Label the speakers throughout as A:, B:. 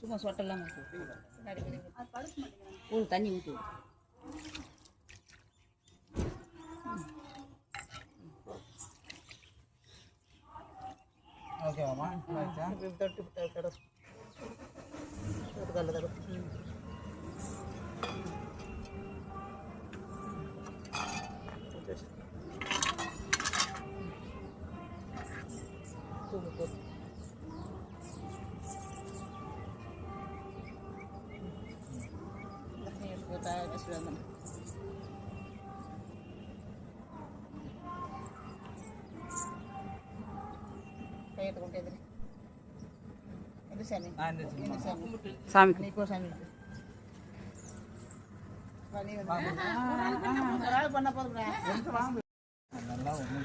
A: சும்மா சொட்டெல்லாம் ஊற்று ஊறு தண்ணி ஊற்று
B: ஓகேவாம்மா
C: தொட்டு தொட்டு தொடு எடுத்து போட்டா என்ன சொல்லுவாங்க கையெழுத்து கொண்டு எதிரி எது சாமி.
B: ஆ இந்த
C: எது சாமி.
A: சாமி.
C: நீ போ சாமி. பண்ண போதும்டா.
B: நல்லா ஒன்று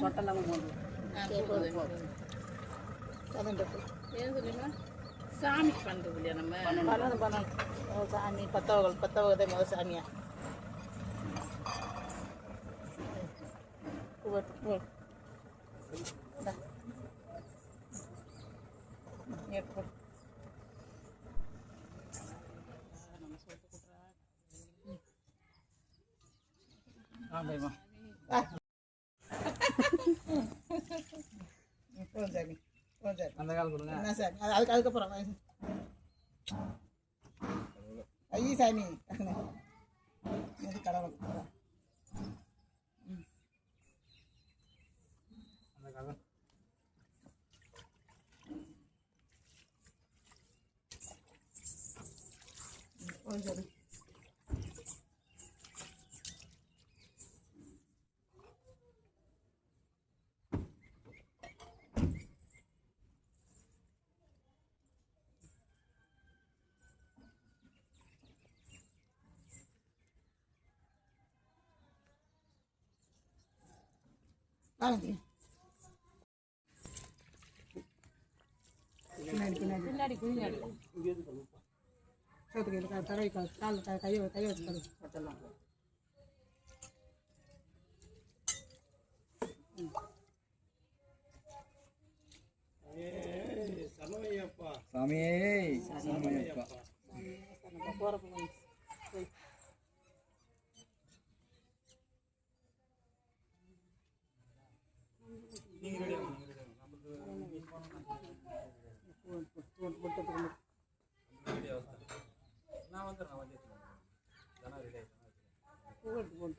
A: சொட்டெல்லாம் போடுறோம்
C: சாமி தப்பு.
A: பண்ணுறது இல்லையா நம்ம
C: பண்ணணும் பண்ணணும் சாமி பத்தவகள் பத்தவகதை முதல் சாமியா போட்டு, போ. இந்தா. நீ எடுத்து போடு.
B: ஆ போய்மா
C: ம், போ சாமி போ சாமி
B: அந்த கால் கொடுங்க
C: என்ன சாமி அது அதுக்கு அதுக்கப்புறம் ஐயோ சாமி கடவுள்
B: அந்த கால்
C: போய் சாமி வாங்க பின்னாடி பின்னாடி. சோத்துக்கு தடவை கால் கால் கை கையை கையை வச்சு
A: சொட்டெல்லாம்
B: சாமியே. சாமியப்பா.
C: போகிறப்ப
B: நான் வந்துடுறேன் வந்து தானே ரெடி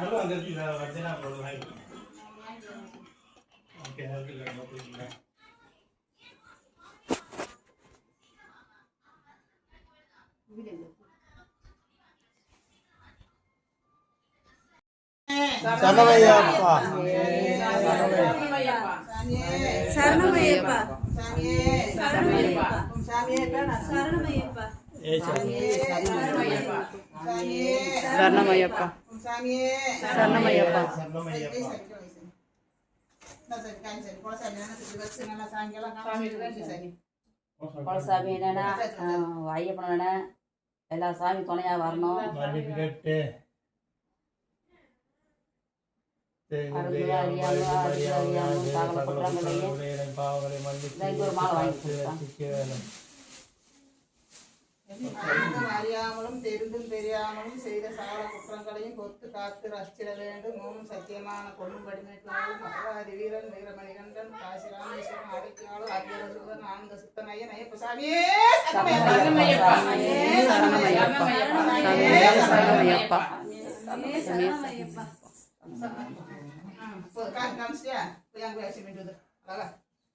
A: போடுங்க
D: இல்லை தம்பி பஞ்ச உடச்சுக்கலான்டியாக்கா
B: சனவையப்பா
D: சரணமையப்பா
C: சாமியே
D: சரணமையப்பா
C: சாமியே
D: சரணமையப்பா
C: சாமியே
A: சரணமையப்பா
C: சாமியே
A: சரணமையப்பா குலசாமி என்னன்னா ஐயப்பன் என்ன எல்லா சாமி துணையா வரணும் ஒரு மாலை வாங்கி கொடுத்தான்
C: அறியாமலும் தெரிந்தும் தெரியாமலும் செய்த சகல குற்றங்களையும் பொத்து காத்து ரசிச்சிட வேண்டும். ஓம் சத்தியமான கொள்ளும் படிமைக்காலும் மகராதி வீரன் வீரமணிகண்டன் காசி ராமேஸ்வரன் அடைக்காலும் அரியரசுவன் ஆனந்த சித்தனையன் ஐயப்ப சாமியே
A: சரணமையப்பா. சரணமையப்பா.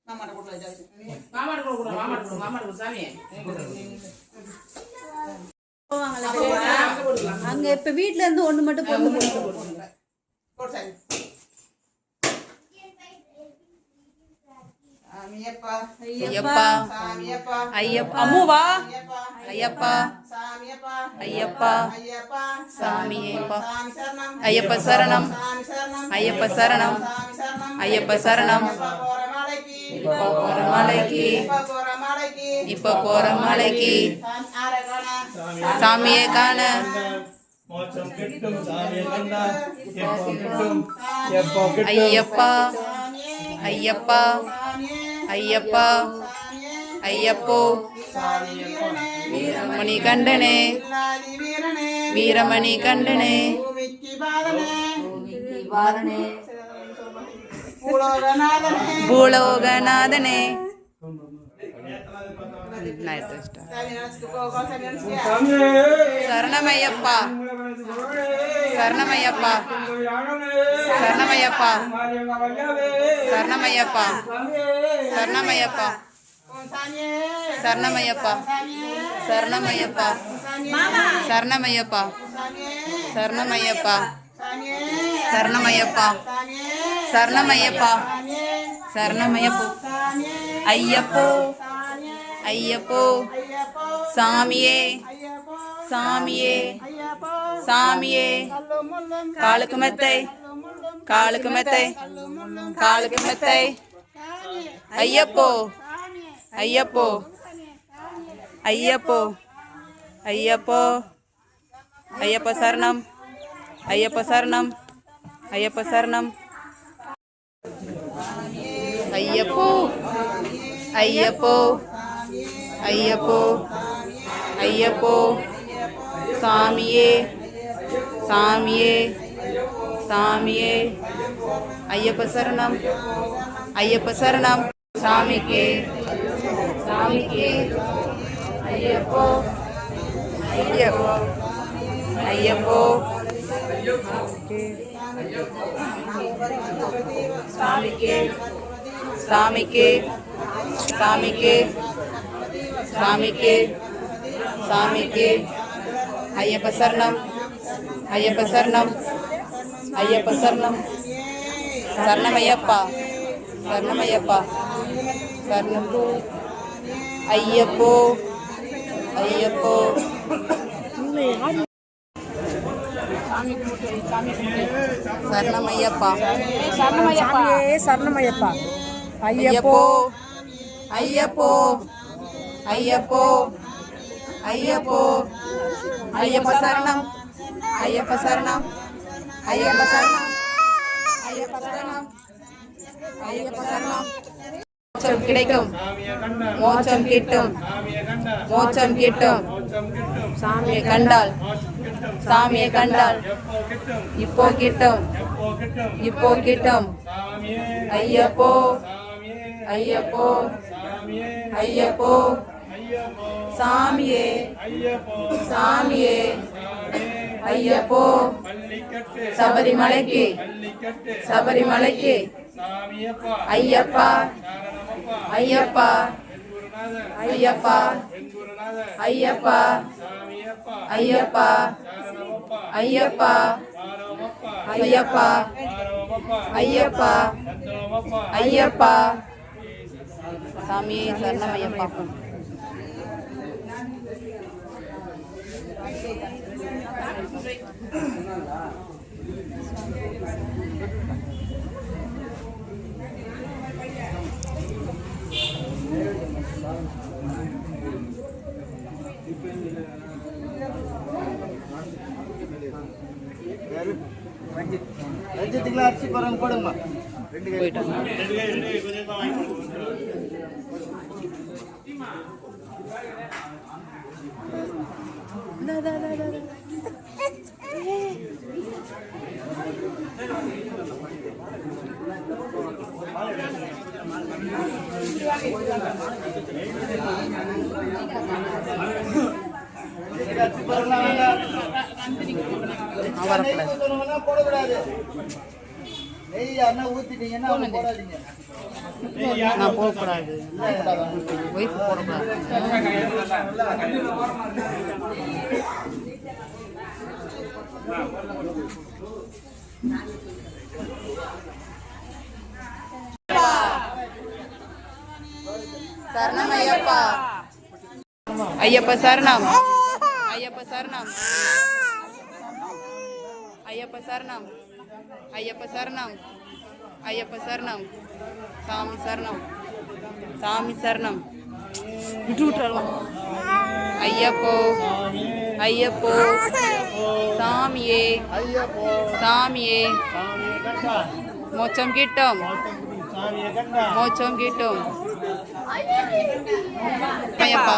D: மாமாட்ட. நீ
E: மாமாட்டு கொடுக்குறோம் மாமாட்டு கொடு மாமாட்டு கொடு சாமி.
C: அங்க இப்ப வீட்ல இருந்து ஒண்ணு மட்டும் பொண்ணு போட்டு
D: போடு சாமி. சாமியப்பா.
C: ஐயப்பா.
D: சாமியப்பா.
C: ஐயப்பா. அம்முவா.
D: ஐயப்பா.
C: ஐயப்பா.
D: சாமியப்பா.
C: ஐயப்பா.
D: ஐயப்பா.
C: சாமியப்பா.
D: சாமி சரணம்.
C: ஐயப்ப சரணம்.
D: சாமி சரணம்.
C: ஐயப்ப சரணம்.
D: சாமி சரணம்.
C: ஐயப்ப சரணம்.
D: இப்ப போற மலைக்கு.
C: இப்ப போற மலைக்கு. சாமியை காண.
F: மோட்சம் கிட்டும் சாமியை கண்டா எப்போ கிட்டும் எப்போ கிட்டும்
C: ஐயப்பா ஐயப்பா ஐயப்பா ஐயப்போ வீரமணி கண்டனே வீரமணி கண்டனே
D: பூலோகநாதனே
C: பூலோகநாதனே நான் எடுத்து வச்சிட்டேன்.
D: சாமி நினைச்சுட்டு போ சாமி நினைச்சுக்க
F: சாமியே
C: சரணமையப்பா சரணமையப்பா சரணமையப்பா சரணமையப்பா சரணமையப்பா
D: உன்
C: ஐயப்போ
D: சாமியே
C: சாமியே சாமியே. காலுக்கு மெத்தை காலுக்கு மெத்தை காலுக்கு மெத்தை. ஐயப்போ ஐயப்போ ஐயப்போ ஐயப்போ. ஐயப்ப சரணம் ஐயப்ப சரணம் ஐயப்ப சரணம். ஐயப்போ ஐயப்போ. ஐயப்போ ஐயப்போ சாமியே சாமியே சாமியே ஐயப்ப சரணம் ஐயப்ப சரணம் சாமிக்கு சாமிக்கு ஐயப்போ ஐயப்போ ஐயப்போ சாமிக்கு சாமிக்கு சாமிக்கு சாமிக்கு சாமிக்கு ஐயப்ப சரணம் ஐயப்ப சரணம் ஐயப்ப சரணம் சரணமையப்பா சரணமையப்பா சரணம் ஐயப்போ ஐயப்போ சரணமையப்பா
G: சரணமையப்பா
C: ஐயப்போ ஐயப்போ ஐயப்போ ஐயப்போ. ஐயப்ப சரணம் ஐயப்ப சரணம் ஐயப்ப சரணம் ஐயப்ப சரணம் ஐயப்ப சரணம். மோட்சம் கிடைக்கும் மோட்சம் கிட்டும் மோட்சம் கிட்டும். சாமியை கண்டால் சாமியை கண்டால். இப்போ கிட்டும் இப்போ கிட்டும். ஐயப்போ ஐயப்போ ஐயப்போ. சாமியே. சாமியே. ஐயப்போ. சபரிமலைக்கு. சபரிமலைக்கு. ஐயப்பா. ஐயப்பா. ஐயப்பா. ஐயப்பா. ஐயப்பா. ஐயப்பா. ஐயப்பா. ஐயப்பா. ஐயப்பா. சாமி சரணம் ஐயப்பா
B: ரஞ்சித்துக்குள்ள அரிசி போடுறவங்க போடுங்கம்மா. ரெண்டு கை.
C: கொடுங்க
B: அரிசி போடுறவங்க வேண்டாம்.
C: வரக்கூடாது
B: ஊத்துறவங்க போடக்கூடாது நெய் யாருன்னா ஊத்திட்டீங்கன்னா அவங்க போடாதீங்க.
E: நான் போகக்கூடாது ஒய்ஃப் போடக்கூடாது சரணம் ஐயப்பா. ஐயப்ப சரணம். ஐயப்ப சரணம். ஐயப்ப சரணம். ஐயப்ப சரணம். ஐயப்ப சரணம். சாமி சரணம். சாமி சரணம். விட்டு விட்டுறலாம் ஐயப்போ ஐயப்போ சாமியே
B: ஐயப்போ
E: சாமியே.
B: சாமியை கண்டா
E: மோட்சம் கிட்டும்.
B: சாமியை கண்டா
E: மோட்சம் கிட்டும் ஐயப்பா.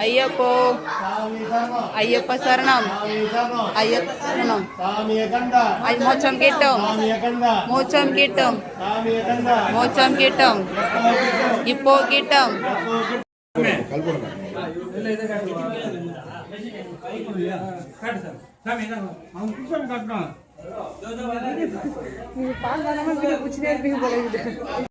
E: ஐயப்போ ஐயப்ப சரணம். ஐயப்ப சரணம்.
F: மோச்சம்
E: கேட்டோம். மோச்சம் கேட்டோம்.
F: மோச்சம் கேட்டோம்.
E: இப்போ கேட்டோம்.
F: பால் தானமா
E: வீடு பிடிச்சிட்டே இருப்பீங்க போல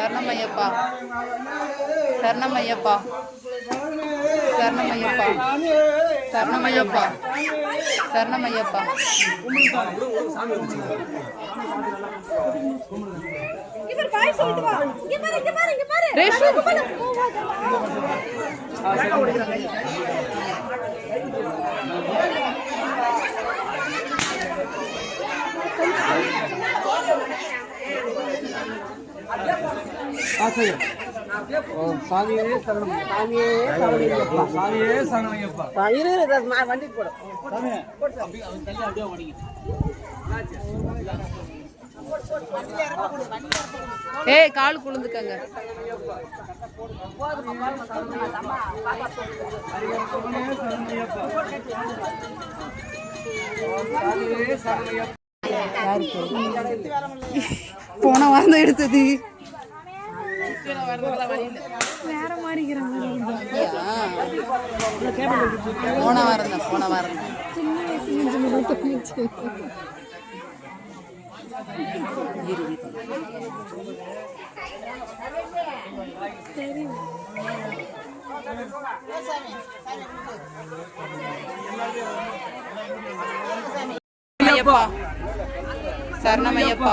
E: சரணமையப்பா. சரணமையப்பா. சரணமையப்பா. சரணமையப்பா. சரணமையப்பா. ரேஷு. சாமியே சரணம் சாமியே ஏய் கால் குழுந்துக்கங்க யாருக்கு போன வாரம் எடுத்தது. போன வாரம் தான் போன வாரம் தான். சரணமையப்பா.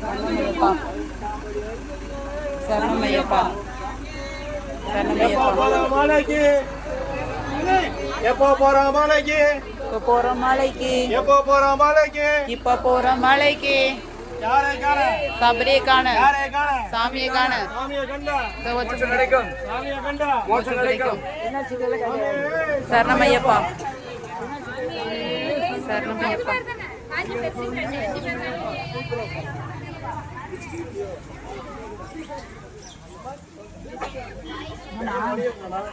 E: சரணமையப்பா சரணமையப்பா சரணமையப்பா
F: எப்போ போற மாலைக்கு?
E: இப்போ போற மலைக்கு.
F: எப்போ போற மாலைக்கு?
E: இப்ப போற மலைக்கு.
F: யாரை காண?
E: சபரியை காண.
F: யாரை காண?
E: சாமியை காண.
F: சாமியை கண்டா.
E: சிவச்சு
F: கிடைக்கும். சாமியை கண்டா.
E: Nó đỏ